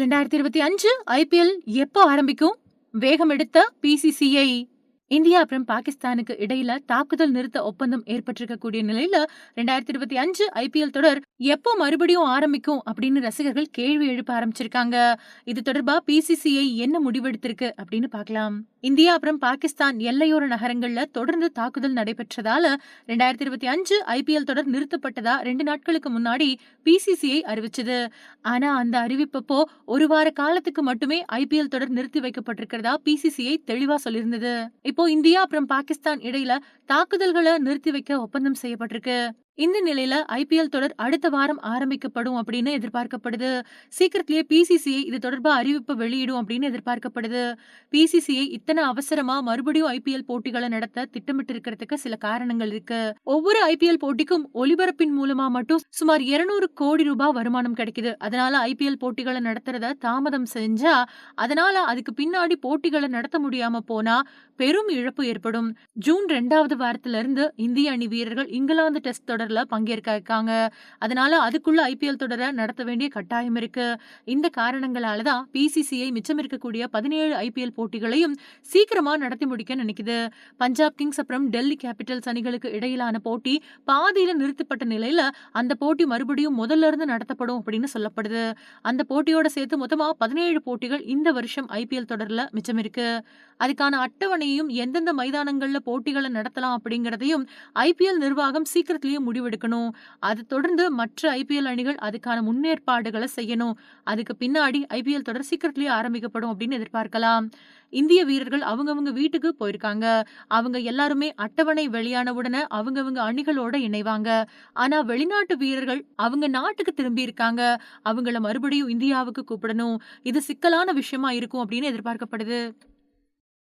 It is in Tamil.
ரெண்டாயிரத்தி இருபத்தி அஞ்சு ஐபிஎல் எப்போ ஆரம்பிக்கும்? வேகம் எடுத்த பிசிசிஐ இந்தியா அப்புறம் பாகிஸ்தானுக்கு இடையில தாக்குதல் நிறுத்த ஒப்பந்தம் ஏற்பட்டிருக்கக்கூடிய நிலையில ரெண்டாயிரத்தி இருபத்தி அஞ்சு ஐபிஎல் தொடர் எப்போ மறுபடியும் ஆரம்பிக்கும் அப்படின்னு ரசிகர்கள் கேள்வி எழுப்ப ஆரம்பிச்சிருக்காங்க. இது தொடர்பா பிசிசிஐ என்ன முடிவெடுத்திருக்கு அப்படின்னு பார்க்கலாம். இந்தியா அப்புறம் பாகிஸ்தான் எல்லையோர நகரங்கள்ல தொடர்ந்து தாக்குதல் நடைபெற்றதால ரெண்டாயிரத்தி இருபத்தி அஞ்சு ஐபிஎல் தொடர் நிறுத்தப்பட்டதா ரெண்டு நாட்களுக்கு முன்னாடி பிசிசிஐ அறிவிச்சது. ஆனா அந்த அறிவிப்பப்போ ஒரு வார காலத்துக்கு மட்டுமே ஐபிஎல் தொடர் நிறுத்தி வைக்கப்பட்டிருக்கிறதா பிசிசிஐ தெளிவா சொல்லியிருந்தது. இப்போ இந்தியா அப்புறம் பாகிஸ்தான் இடையில தாக்குதல்களை நிறுத்தி வைக்க ஒப்பந்தம் செய்யப்பட்டிருக்கு. இந்த நிலையில ஐபிஎல் தொடர் அடுத்த வாரம் ஆரம்பிக்கப்படும் அப்படின்னு எதிர்பார்க்கப்படுது. சீக்கிரத்திலேயே பிசிசிஐ இது தொடர்பாக அறிவிப்பு வெளியிடும் அப்படின்னு எதிர்பார்க்கப்படுது. பிசிசிஐ இத்தனை அவசரமா மறுபடியும் ஐபிஎல் போட்டிகளை நடத்த திட்டமிட்டு இருக்கிறதுக்கு சில காரணங்கள் இருக்கு. ஒவ்வொரு ஐபிஎல் போட்டிக்கும் ஒலிபரப்பின் மூலமா மட்டும் சுமார் இருநூறு கோடி ரூபாய் வருமானம் கிடைக்குது. அதனால ஐபிஎல் போட்டிகளை நடத்துறத தாமதம் செஞ்சா அதனால அதுக்கு பின்னாடி போட்டிகளை நடத்த முடியாம போனா பெரும் இழப்பு ஏற்படும். ஜூன் ரெண்டாவது வாரத்துல இருந்து இந்திய அணி வீரர்கள் இங்கிலாந்து டெஸ்ட் தொடர் தொடர்ல பங்கேற்காங்க அதனால அதுக்குள்ள ஐபிஎல் தொடரை நடத்த வேண்டிய கட்டாயம் இருக்கு. இந்த காரணங்களால தான் பிசிசிஐ மிச்சம் இருக்கக்கூடிய பதினேழு ஐபிஎல் போட்டிகளையும் சீக்கிரமா நடத்தி முடிக்க நினைக்குது. பஞ்சாப் கிங்ஸ் அப்புறம் டெல்லி கேபிட்டல்ஸ் அணிகளுக்கு இடையிலான போட்டி பாதியில நிறுத்தப்பட்ட நிலையில அந்த போட்டி மறுபடியும் முதல்ல இருந்து நடத்தப்படும் அப்படின்னு சொல்லப்படுது. அந்த போட்டியோட சேர்த்து மொத்தமா பதினேழு போட்டிகள் இந்த வருஷம் ஐபிஎல் தொடர்ல மிச்சம் இருக்கு. அதுக்கான அட்டவணையும் எந்தெந்த மைதானங்கள்ல போட்டிகளை நடத்தலாம் அப்படிங்கறதையும் ஐபிஎல் நிர்வாகம் சீக்கிரத்திலேயே முடிவெடுக்கணும். அது தொடர்ந்து மற்ற ஐபிஎல் அணிகள் அதுக்கான முன்னேற்பாடுகளை செய்யணும். அதுக்கு பின்னாடி ஐபிஎல் தொடர் சீக்கிரத்திலேயே ஆரம்பிக்கப்படும் அப்படின்னு எதிர்பார்க்கலாம். இந்திய வீரர்கள் அவங்கவுங்க வீட்டுக்கு போயிருக்காங்க. அவங்க எல்லாருமே அட்டவணை வெளியான உடனே அவங்கவுங்க அணிகளோட இணைவாங்க. ஆனா வெளிநாட்டு வீரர்கள் அவங்க நாட்டுக்கு திரும்பி இருக்காங்க. அவங்கள மறுபடியும் இந்தியாவுக்கு கூப்பிடணும். இது சிக்கலான விஷயமா இருக்கும் அப்படின்னு எதிர்பார்க்கப்படுது.